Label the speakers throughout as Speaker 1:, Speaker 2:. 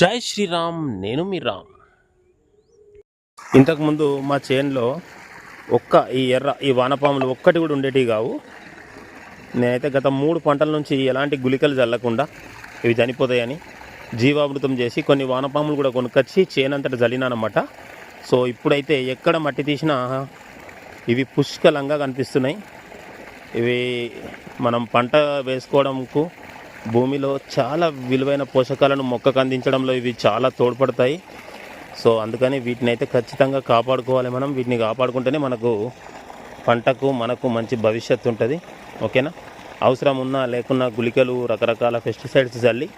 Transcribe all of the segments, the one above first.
Speaker 1: జై శ్రీరామ్ నేను మీ రామ్. ఇంతకుముందు మా చేన్లో ఒక్క ఈ ఎర్ర ఈ వానపాములు ఒక్కటి కూడా ఉండేటివి కావు. నేనైతే గత మూడు పంటల నుంచి ఎలాంటి గుళికలు చల్లకుండా ఇవి చనిపోతాయని జీవామృతం చేసి కొన్ని వానపాములు కూడా కొనుక్కొచ్చి చేనంతట జల్లినానమాట సో ఇప్పుడైతే ఎక్కడ మట్టి తీసినా ఇవి పుష్కలంగా కనిపిస్తున్నాయి. ఇవి మనం పంట వేసుకోవడంకు భూమిలో చాలా విలువైన పోషకాలను మొక్కకు అందించడంలో ఇవి చాలా తోడ్పడతాయి. సో అందుకని వీటిని అయితే ఖచ్చితంగా కాపాడుకోవాలి మనం. వీటిని కాపాడుకుంటేనే మనకు పంటకు మనకు మంచి భవిష్యత్తు ఉంటుంది. ఓకేనా? అవసరం ఉన్నా లేకున్నా గుళికలు రకరకాల పెస్టిసైడ్స్ చల్లి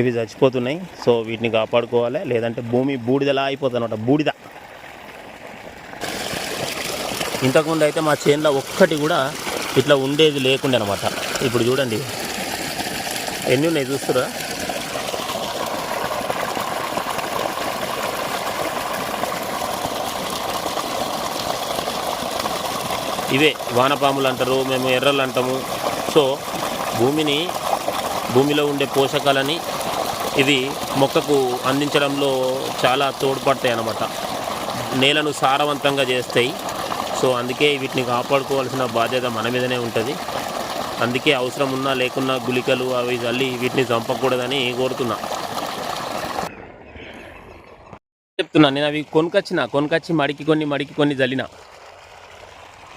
Speaker 1: ఇవి చచ్చిపోతున్నాయి. సో వీటిని కాపాడుకోవాలి. లేదంటే భూమి బూడిదలా అయిపోతుంది అనమాట బూడిద. ఇంతకుముందు అయితే మా చేనులో ఒక్కటి కూడా ఇట్లా ఉండేది లేకుండే అనమాట ఇప్పుడు చూడండి. ఎన్ని ఉన్నాయి చూస్తురా? ఇవే వానపాములు అంటారు మేము ఎర్రలు అంటాము. సో భూమిని భూమిలో ఉండే పోషకాలని ఇవి మొక్కకు అందించడంలో చాలా తోడ్పడతాయి అన్నమాట. నేలను సారవంతంగా చేస్తాయి. సో అందుకే వీటిని కాపాడుకోవాల్సిన బాధ్యత మన మీదనే ఉంటుంది. అందుకే అవసరం ఉన్నా లేకున్నా గుళికలు అవి చల్లి వీటిని చంపకూడదని కోరుతున్నా. చెప్తున్నా నేను అవి కొనుకొచ్చిన కొనుకొచ్చి మడికి కొన్ని మడికి కొన్ని జల్లిన.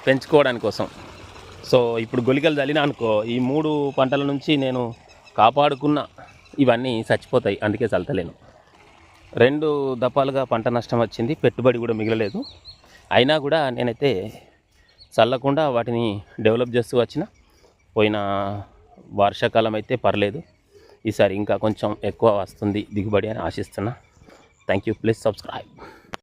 Speaker 1: పెంచుకోవడానికి కోసం. సో ఇప్పుడు గొలికలు చల్లిన అనుకో ఈ మూడు పంటల నుంచి నేను కాపాడుకున్న ఇవన్నీ చచ్చిపోతాయి అందుకే చల్లతలేను రెండు దపాలుగా పంట నష్టం వచ్చింది పెట్టుబడి కూడా మిగలలేదు. అయినా కూడా నేనైతే చల్లకుండా వాటిని డెవలప్ చేస్తూ వచ్చిన. పోయిన వర్షాకాలం అయితే పర్లేదు. ఈసారి ఇంకా కొంచెం ఎక్కువ వస్తుంది దిగుబడి అని ఆశిస్తున్నా. Thank you please subscribe